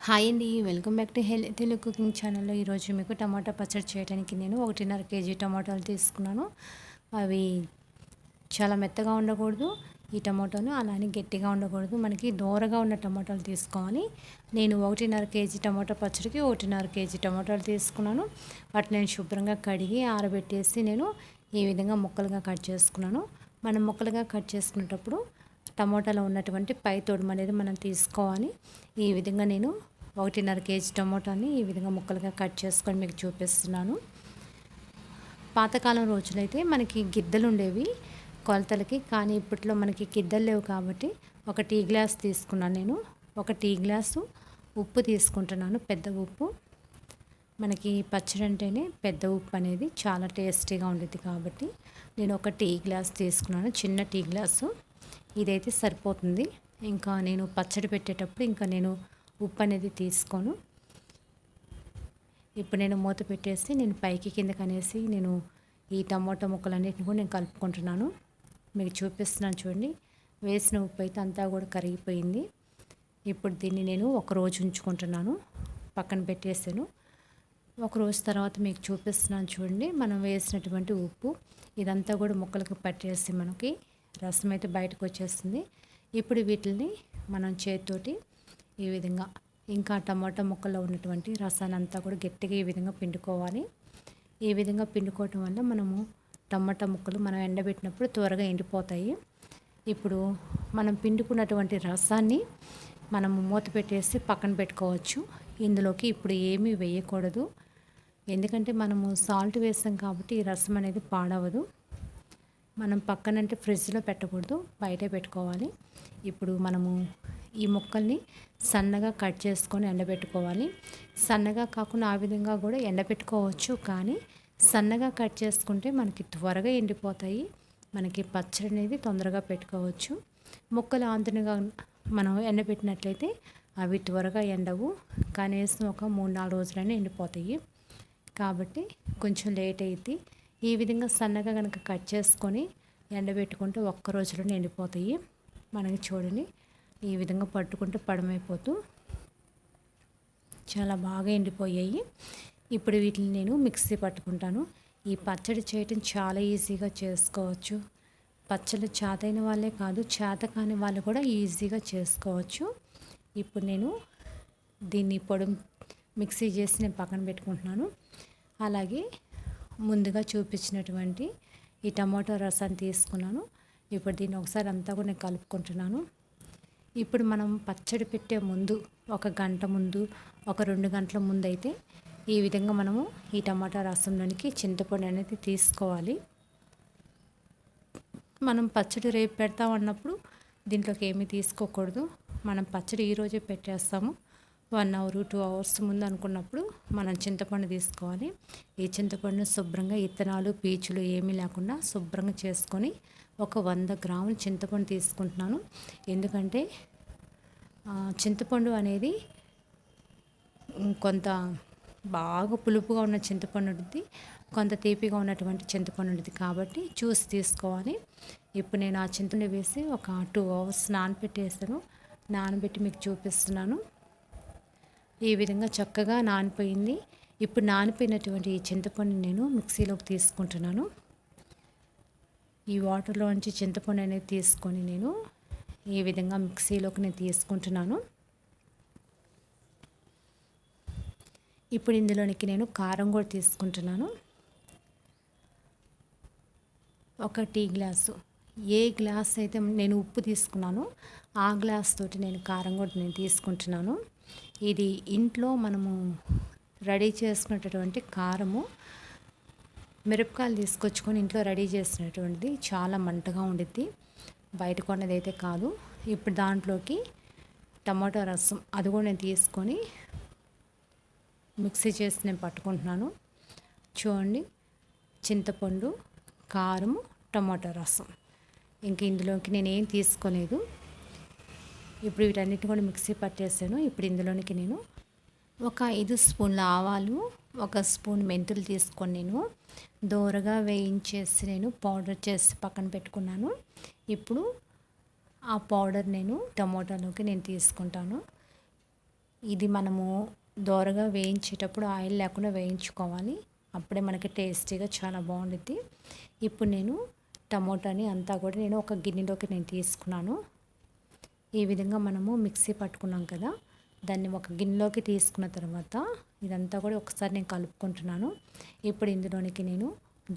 Hi అండి welcome back to hell Telugu cooking ఛానల్లో ఈరోజు మీకు టమాటా పచ్చడి చేయడానికి నేను ఒకటిన్నర కేజీ టమాటాలు తీసుకున్నాను. అవి చాలా మెత్తగా ఉండకూడదు ఈ టమాటాలు అలానే గట్టిగా ఉండకూడదు. మనకి దూరగా ఉన్న టమాటాలు తీసుకోవాలి. నేను ఒకటిన్నర కేజీ టమాటా పచ్చడికి ఒకటిన్నర కేజీ టమాటాలు తీసుకున్నాను. వాటిని నేను శుభ్రంగా కడిగి ఆరబెట్టేసి నేను ఈ విధంగా ముక్కలుగా కట్ చేసుకున్నాను. మనం ముక్కలుగా కట్ చేసుకునేటప్పుడు టమోటాలో ఉన్నటువంటి పై తోడుమ అనేది మనం తీసుకోవాలి. ఈ విధంగా నేను ఒకటిన్నర కేజీ టమోటాని ఈ విధంగా ముక్కలుగా కట్ చేసుకొని మీకు చూపిస్తున్నాను. పాతకాలం రోజులైతే మనకి గిద్దలు ఉండేవి కొలతలకి కానీ ఇప్పట్లో మనకి గిద్దలు లేవు కాబట్టి ఒక టీ గ్లాస్ తీసుకున్నాను నేను. ఒక టీ గ్లాసు ఉప్పు తీసుకుంటున్నాను పెద్ద ఉప్పు. మనకి పచ్చడి అంటేనే పెద్ద ఉప్పు అనేది చాలా టేస్టీగా ఉండేది కాబట్టి నేను ఒక టీ గ్లాస్ తీసుకున్నాను చిన్న టీ గ్లాసు. ఇదైతే సరిపోతుంది. ఇంకా నేను పచ్చడి పెట్టేటప్పుడు ఇంకా నేను ఉప్పు అనేది తీసుకోను. ఇప్పుడు నేను మూత పెట్టేసి నేను పైకి కిందకి అనేసి నేను ఈ టమోటా ముక్కలన్నిటిని కూడా నేను కలుపుకుంటున్నాను. మీకు చూపిస్తున్నాను చూడండి. వేసిన ఉప్పు అయితే అంతా కూడా కరిగిపోయింది. ఇప్పుడు దీన్ని నేను ఒక రోజు ఉంచుకుంటున్నాను. పక్కన పెట్టేసాను. ఒక రోజు తర్వాత మీకు చూపిస్తున్నాను చూడండి. మనం వేసినటువంటి ఉప్పు ఇదంతా కూడా ముక్కలకు పట్టేసి మనకి రసం అయితే బయటకు వచ్చేస్తుంది. ఇప్పుడు వీటిని మనం చేతితోటి ఈ విధంగా ఇంకా టమాటా ముక్కల్లో ఉన్నటువంటి రసాన్ని అంతా కూడా గట్టిగా ఈ విధంగా పిండుకోవాలి. ఈ విధంగా పిండుకోవటం వల్ల మనము టమాటా ముక్కలు మనం ఎండబెట్టినప్పుడు త్వరగా ఎండిపోతాయి. ఇప్పుడు మనం పిండుకున్నటువంటి రసాన్ని మనము మూత పెట్టేసి పక్కన పెట్టుకోవచ్చు. ఇందులోకి ఇప్పుడు ఏమీ వేయకూడదు. ఎందుకంటే మనము సాల్ట్ వేసాం కాబట్టి ఈ రసం అనేది పాడవదు. మనం పక్కనంటే ఫ్రిడ్జ్లో పెట్టకూడదు బయటే పెట్టుకోవాలి. ఇప్పుడు మనము ఈ ముక్కల్ని సన్నగా కట్ చేసుకొని ఎండబెట్టుకోవాలి. సన్నగా కాకుండా ఆ విధంగా కూడా ఎండబెట్టుకోవచ్చు కానీ సన్నగా కట్ చేసుకుంటే మనకి త్వరగా ఎండిపోతాయి. మనకి పచ్చడి అనేది తొందరగా పెట్టుకోవచ్చు. ముక్కలు ఆంతనగా మనం ఎండబెట్టినట్లయితే అవి త్వరగా ఎండవు. కనీసం ఒక మూడు నాలుగు రోజులైనా ఎండిపోతాయి. కాబట్టి కొంచెం లేట్ అయితే ఈ విధంగా సన్నగా కనుక కట్ చేసుకొని ఎండబెట్టుకుంటే ఒక్క రోజులో ఎండిపోతాయి. మనకి చూడండి ఈ విధంగా పట్టుకుంటే పడమైపోతూ చాలా బాగా ఎండిపోయాయి. ఇప్పుడు వీటిని నేను మిక్సీ పట్టుకుంటాను. ఈ పచ్చడి చేయటం చాలా ఈజీగా చేసుకోవచ్చు. పచ్చడి చేతైన వాళ్ళే కాదు చేత కాని వాళ్ళు కూడా ఈజీగా చేసుకోవచ్చు. ఇప్పుడు నేను దీన్ని పొడి మిక్సీ చేసి నేను పక్కన పెట్టుకుంటున్నాను. అలాగే ముందుగా చూపించినటువంటి ఈ టమాటో రసాన్ని తీసుకున్నాను. ఇప్పుడు దీన్ని ఒకసారి అంతా కూడా నేను కలుపుకుంటున్నాను. ఇప్పుడు మనం పచ్చడి పెట్టే ముందు ఒక గంట ముందు ఒక రెండు గంటల ముందు అయితే ఈ విధంగా మనము ఈ టమాటా రసంలోనికి చింతపండు అనేది తీసుకోవాలి. మనం పచ్చడి రేపు పెడతామన్నప్పుడు దీంట్లోకి ఏమీ తీసుకోకూడదు. మనం పచ్చడి ఈరోజే పెట్టేస్తాము. వన్ అవర్ టూ అవర్స్ ముందు అనుకున్నప్పుడు మనం చింతపండు తీసుకోవాలి. ఈ చింతపండును శుభ్రంగా ఇత్తనాలు పీచులు ఏమీ లేకుండా శుభ్రంగా చేసుకొని ఒక వంద గ్రాములు చింతపండు తీసుకుంటున్నాను. ఎందుకంటే చింతపండు అనేది కొంత బాగా పులుపుగా ఉన్న చింతపండు ఉంటుంది. కొంత తీపిగా ఉన్నటువంటి చింతపండు ఉంటుంది కాబట్టి చూసి తీసుకోవాలి. ఇప్పుడు నేను ఆ చింతపండు వేసి ఒక టూ అవర్స్ నానబెట్టేసాను. నానబెట్టి మీకు చూపిస్తున్నాను. ఈ విధంగా చక్కగా నానిపోయింది. ఇప్పుడు నానిపోయినటువంటి ఈ చింతపండు నేను మిక్సీలోకి తీసుకుంటున్నాను. ఈ వాటర్లోంచి చింతపండు అనేది తీసుకొని నేను ఈ విధంగా మిక్సీలోకి నేను తీసుకుంటున్నాను. ఇప్పుడు ఇందులోనికి నేను కారం కూడా తీసుకుంటున్నాను. ఒక టీ గ్లాసు. ఏ గ్లాస్ అయితే నేను ఉప్పు తీసుకున్నానో ఆ గ్లాస్ తోటి నేను కారం కూడా నేను తీసుకుంటున్నాను. ఇది ఇంట్లో మనము రెడీ చేసుకున్నటువంటి కారము మిరపకాయలు తీసుకొచ్చుకొని ఇంట్లో రెడీ చేసినటువంటిది చాలా మంటగా ఉండిద్ది. బయట కొన్నది అయితే కాదు. ఇప్పుడు దాంట్లోకి టమాటో రసం అది కూడా నేను తీసుకొని మిక్సీ చేసి నేను పట్టుకుంటున్నాను. చూడండి చింతపండు కారము టమాటో రసం. ఇంక ఇందులోకి నేనేం తీసుకోలేదు. ఇప్పుడు వీటన్నిటిని కూడా మిక్సీ పట్టేసాను. ఇప్పుడు ఇందులోనికి నేను ఒక ఐదు స్పూన్ల ఆవాలు ఒక స్పూన్ మెంతులు తీసుకొని నేను దోరగా వేయించేసి నేను పౌడర్ చేసి పక్కన పెట్టుకున్నాను. ఇప్పుడు ఆ పౌడర్ నేను టమోటాలోకి నేను తీసుకుంటాను. ఇది మనము దోరగా వేయించేటప్పుడు ఆయిల్ లేకుండా వేయించుకోవాలి. అప్పుడే మనకి టేస్టీగా చాలా బాగుంటుంది ఇప్పుడు నేను టమోటాని అంతా కూడా నేను ఒక గిన్నెలోకి నేను తీసుకున్నాను. ఈ విధంగా మనము మిక్సీ పట్టుకున్నాం కదా దాన్ని ఒక గిన్నెలోకి తీసుకున్న తర్వాత ఇదంతా కూడా ఒకసారి నేను కలుపుకుంటున్నాను. ఇప్పుడు ఇందులోనికి నేను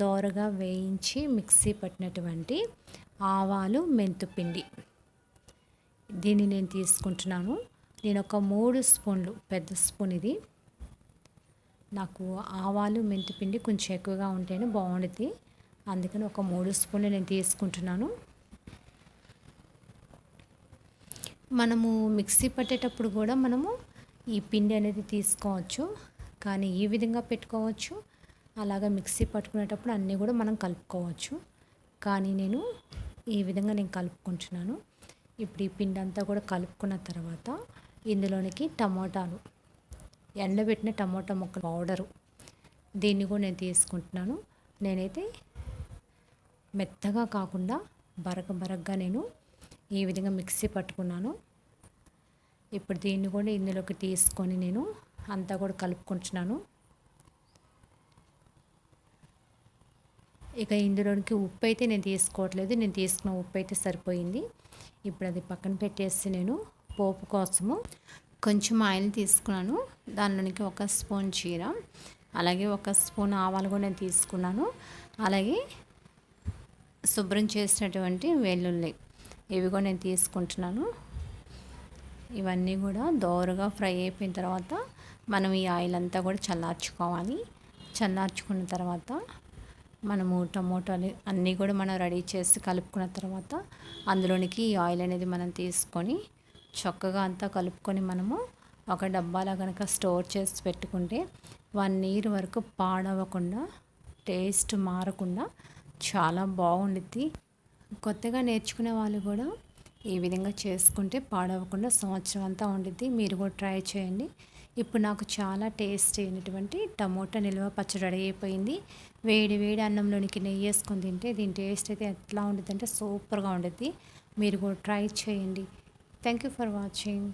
దోరగా వేయించి మిక్సీ పట్టినటువంటి ఆవాలు మెంతుపిండి దీన్ని నేను తీసుకుంటున్నాను. నేను ఒక మూడు స్పూన్లు పెద్ద స్పూన్ ఇది. నాకు ఆవాలు మెంతిపిండి కొంచెం ఎక్కువగా ఉంటేనే బాగుంటుంది అందుకని ఒక మూడు స్పూన్లు నేను తీసుకుంటున్నాను. మనము మిక్సీ పట్టేటప్పుడు కూడా మనము ఈ పిండి అనేది తీసుకోవచ్చు. కానీ ఈ విధంగా పెట్టుకోవచ్చు. అలాగా మిక్సీ పట్టుకునేటప్పుడు అన్నీ కూడా మనం కలుపుకోవచ్చు. కానీ నేను ఈ విధంగా నేను కలుపుకుంటున్నాను. ఇప్పుడు ఈ పిండి అంతా కూడా కలుపుకున్న తర్వాత ఇందులోనికి టమోటాలు ఎండబెట్టిన టమోటా మొక్కలు పౌడరు దీన్ని కూడా నేను తీసుకుంటున్నాను. నేనైతే మెత్తగా కాకుండా బరక బరగ్గా నేను ఈ విధంగా మిక్సీ పట్టుకున్నాను. ఇప్పుడు దీన్ని కూడా ఇందులోకి తీసుకొని నేను అంతా కూడా కలుపుకుంటున్నాను. ఇక ఇందులోనికి ఉప్పు అయితే నేను తీసుకోవట్లేదు. నేను తీసుకున్న ఉప్పు అయితే సరిపోయింది. ఇప్పుడు అది పక్కన పెట్టేసి నేను పోపు కోసము కొంచెం ఆయిల్ తీసుకున్నాను. దానిలోనికి ఒక స్పూన్ చీర అలాగే ఒక స్పూన్ ఆవాలు కూడా నేను తీసుకున్నాను. అలాగే శుభ్రం చేసినటువంటి వెల్లుల్లి ఇవి కూడా నేను తీసుకుంటున్నాను. ఇవన్నీ కూడా దోరగా ఫ్రై అయిపోయిన తర్వాత మనం ఈ ఆయిల్ అంతా కూడా చల్లార్చుకోవాలి. చల్లార్చుకున్న తర్వాత మనము టమోటాలు అన్నీ కూడా మనం రెడీ చేసి కలుపుకున్న తర్వాత అందులోనికి ఈ ఆయిల్ అనేది మనం తీసుకొని చక్కగా అంతా కలుపుకొని మనము ఒక డబ్బాలో కనుక స్టోర్ చేసి పెట్టుకుంటే వన్ ఇయర్ వరకు పాడవకుండా టేస్ట్ మారకుండా చాలా బాగుండుద్ది. కొత్తగా నేర్చుకునే వాళ్ళు కూడా ఈ విధంగా చేసుకుంటే పాడవకుండా సంవత్సరం అంతా ఉండిద్ది. మీరు కూడా ట్రై చేయండి. ఇప్పుడు నాకు చాలా టేస్ట్ అయినటువంటి టమోటా నిల్వ పచ్చడి రెడీ అయిపోయింది. వేడి వేడి అన్నంలోనికి నెయ్యి వేసుకొని తింటే దీని టేస్ట్ అయితే ఎట్లా ఉంటుంది అంటే సూపర్గా ఉంటుంది మీరు కూడా ట్రై చేయండి. Thank you for watching.